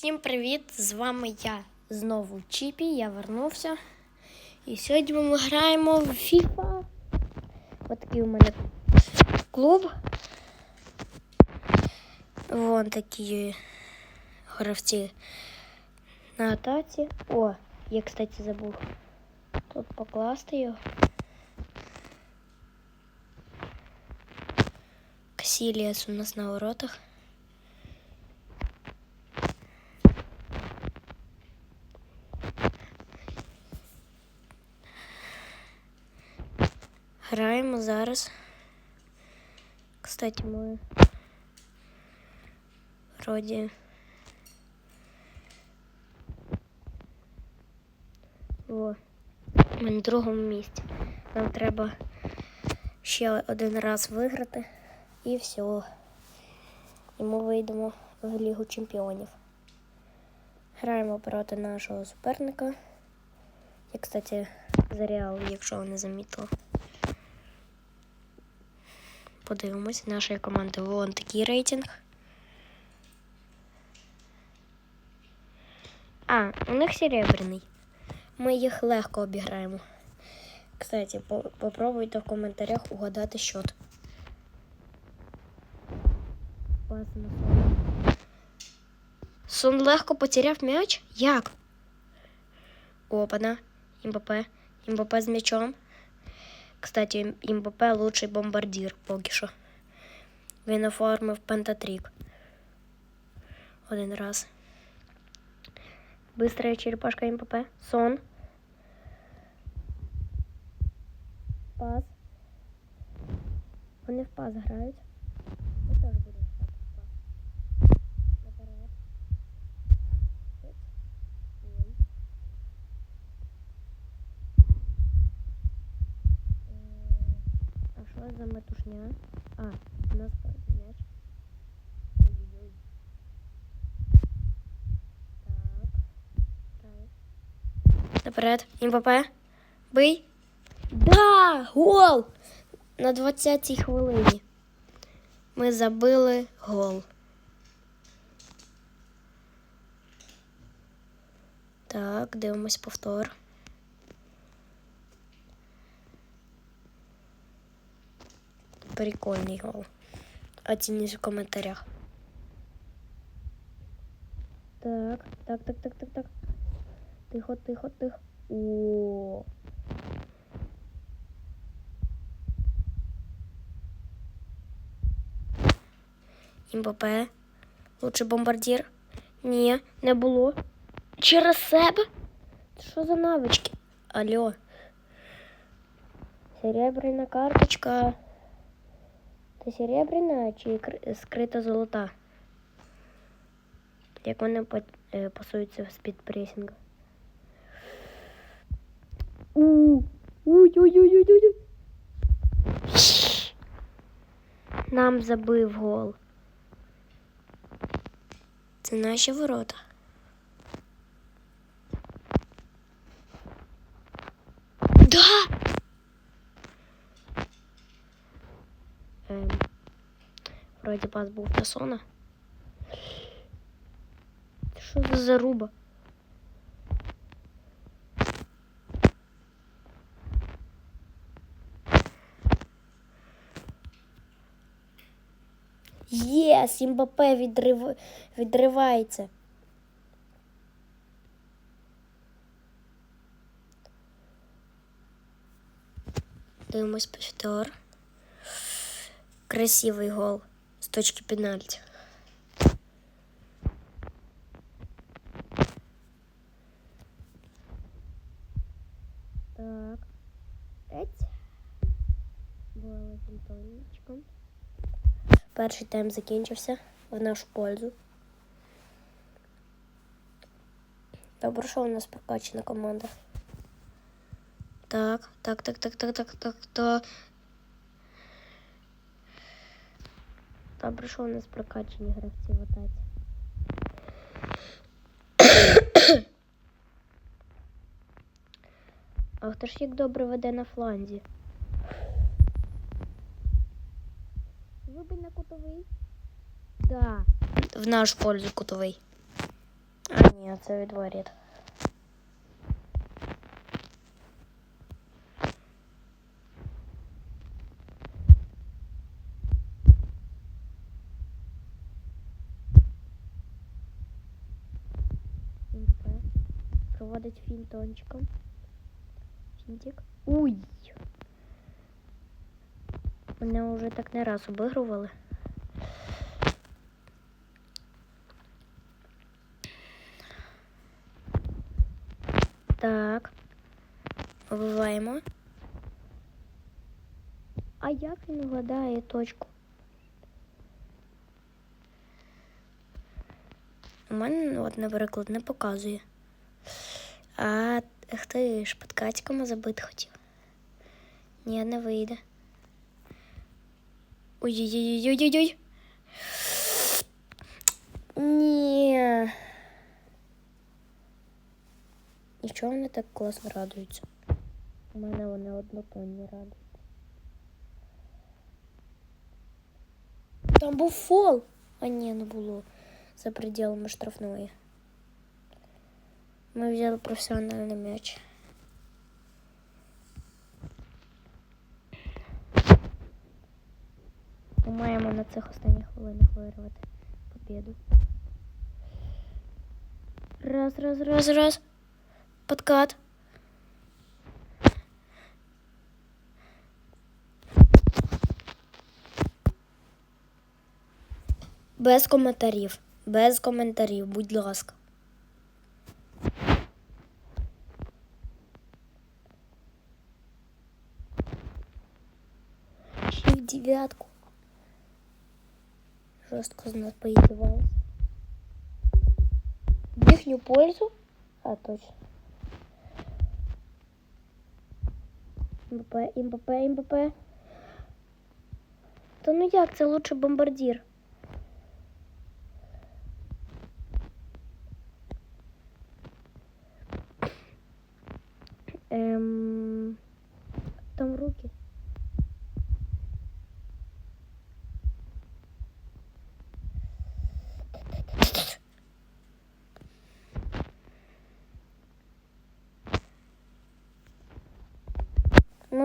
Всім привіт! З вами я знову Чіпі, я вернувся. І сьогодні ми граємо в FIFA. Ось такий у мене клуб. Вон такі гравці на атаці. О, я, кстати, забув тут покласти його. Касіліас у нас на воротах. Граємо зараз. Кстати, ми вроді. Во. Ми на другому місці. Нам треба ще один раз виграти і все. І ми вийдемо в Лігу Чемпіонів. Граємо проти нашого суперника. Я, кстати, за Реал, якщо ви не замітили. Подивимось, нашої команди вон такий рейтинг. А, у них серебряний. Ми їх легко обіграємо. Кстати, по- попробуйте в коментарях угадати счет. Сон легко потеряв м'яч? Як? Опана. Імбапе. Імбапе з м'ячом. Кстати, МБП лучший бомбардир поки що. Він оформив пентатрік. Один раз. Быстрая черепашка МПП. Сон. Пас. Вони в пас грають. Ми теж будемо грати в пас. Наперед. Ось. Ой. Е, А що за метушня? А, у нас м'яч. Ой-ой-ой. Так. Наперед. Імбапе. Бий. Да! Гол! На 20-й хвилині. Ми забили гол. Так, дивимось повтор. Прикольний гол. Оцініть в коментарях. Так, так, так, так, так, так. Тихо, тихо, тихо. О. Імбапе. Лучший бомбардир. Ні, не було. Через себе? Що за навички? Алло. Серебряна карточка. Це серебряна чи кр- скрита золота? Як вони е, пасуються з під пресінгу. У. Ой-ой-ой-ой-ой. Нам забив гол. Це наші ворота. Да! Ем, вроді пас був на сона. Що за заруба? Єс, Імбапе відрив... відривається. Дивимось повтор. Красивий гол з точки пенальті. Так. Еть. Була фінтонечком. Перший тайм закінчився в нашу пользу. Добре, що у нас прокачана команда. Так, так, так, так, так, так, так, так. Добре, що у нас прокачані гравці в атаці. А хто ж як добре веде на фланзі? Вибий на кутовий. Да. В нашу пользу кутовий. Ні, це від воріт. Проводить фінтончиком. Фінтик. Уй! Мене вже так не раз обігрували. Так. Вбиваємо. А як він вгадає точку? У мене, от, наприклад, не показує. А ти ж під катьками забити хотів. Ні, не вийде. Ой-ой-ой-ой-ой-ой. Ні. Нічого вони так класно радуються. У мене вони однотонні радуються. Там був фол. А ні, не було. За пределами штрафної. Ми взяли професіональний м'яч. Ми маємо на цих останніх хвилинах вирвати побіду. Раз, раз, раз, раз. Подкат. Без коментарів. Без коментарів, будь ласка. Дев'ятку. Жорстко з нас поїздивалися. В їхню пользу? А, точно. МБП, МБП, МБП. Та ну як, це лучше бомбардір. Ем... Там руки.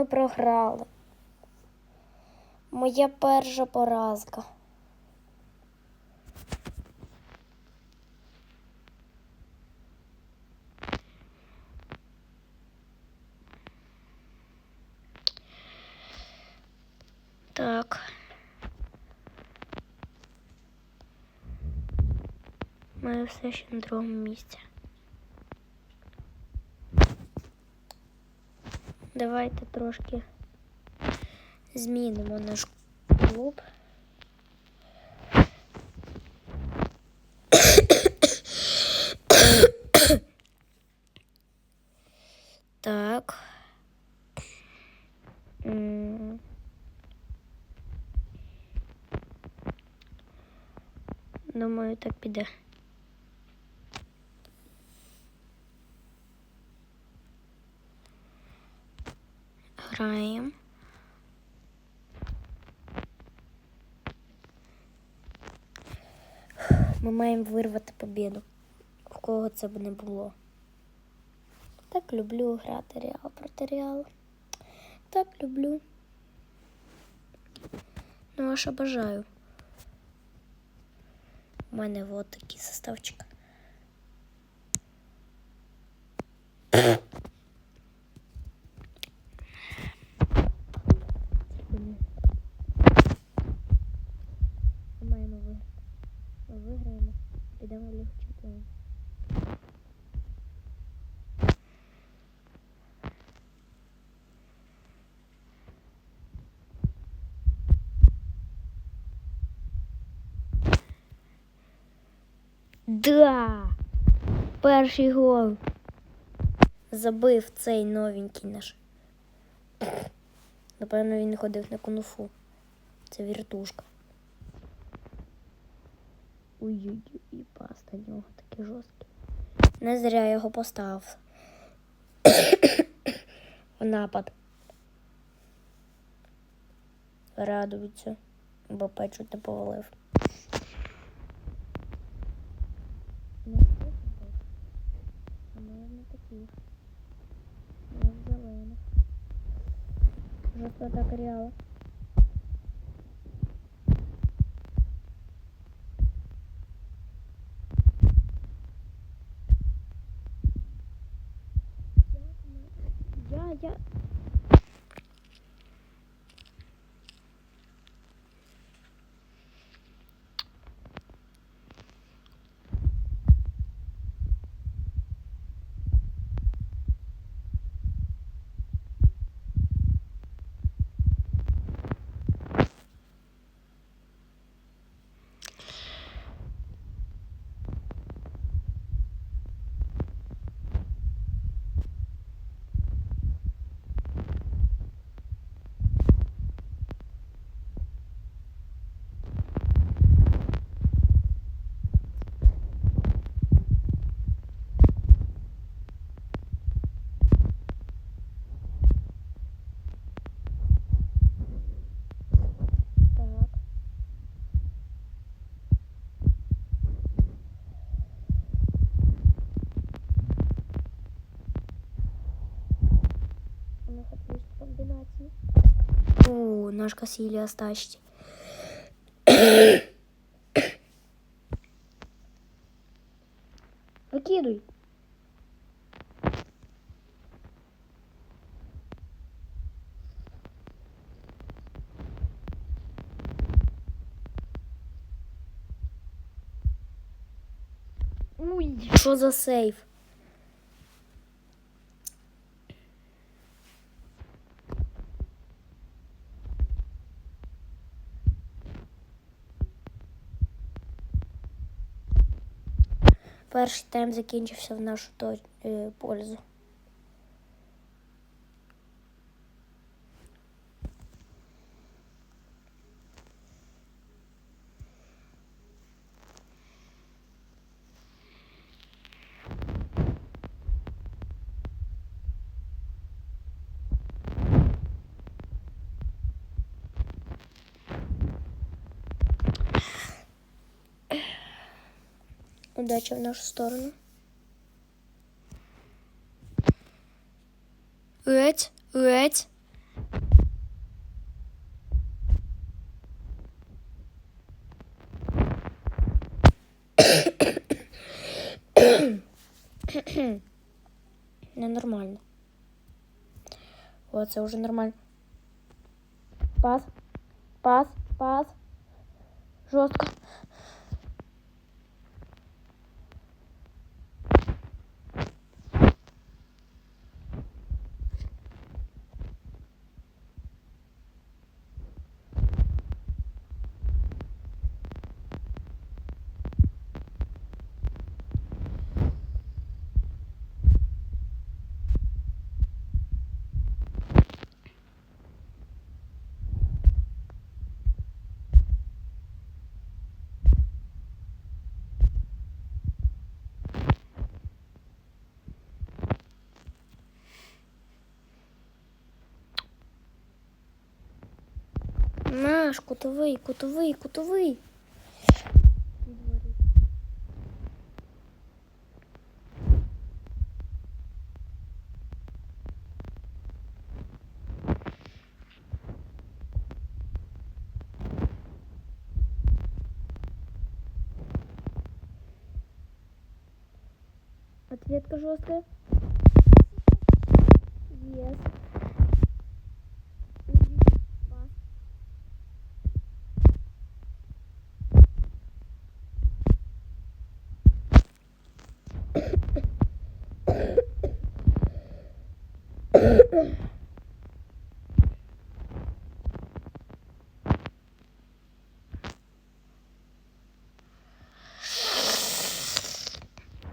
Програли. Моя перша поразка. Так. Ми все ще на другому місці. Давайте трошки змінимо наш клуб. Так. Думаю, так піде. Граємо. Ми маємо вирвати побіду. В кого це б не було. Так люблю грати Реал проти Реала. Так люблю. Ну, а що бажаю. У мене от такий составчик. Ми маємо виграти. Ми виграємо, підемо в Лігу Чемпіонів. Да! Перший гол. Забив цей новенький наш. Напевно, він ходив на кунг-фу. Це віртушка. Ой-ой-ой, паста нього такий жорсткий. Не зря його поставив. В напад. Радуються, бо печу не повалив. Ну, що це було? жовтих. Не в зелених. Так реала. Я, я. Так. У нас отличные комбинации. О, наш Кассилия стащить. Выкидывай. Ой, що за сейф? Перший тайм закінчився в нашу е, пользу. Удача в нашу сторону. Еть, еть. Ненормально. О, це вже нормально. Пас. Пас, пас. Жорстко. Наш кутовий, кутовий, кутовий. Ответка жесткая. Yes. Пас.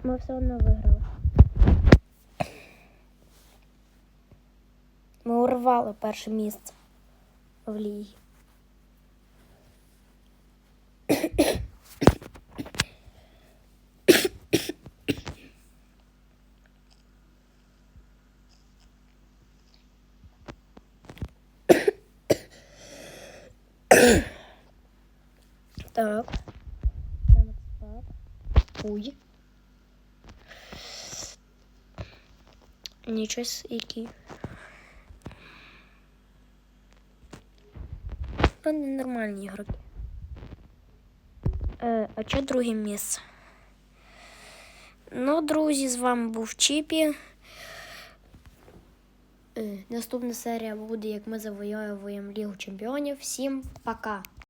Ми все одно виграли. Ми урвали перше місце в лігі. Так. Там спад. Уй. Нічого які. Вони нормальні ігроки. Е, а що друге місце? Ну, друзі, з вами був Чіпі. Е, наступна серія буде, як ми завоюємо Лігу Чемпіонів. Всім пока!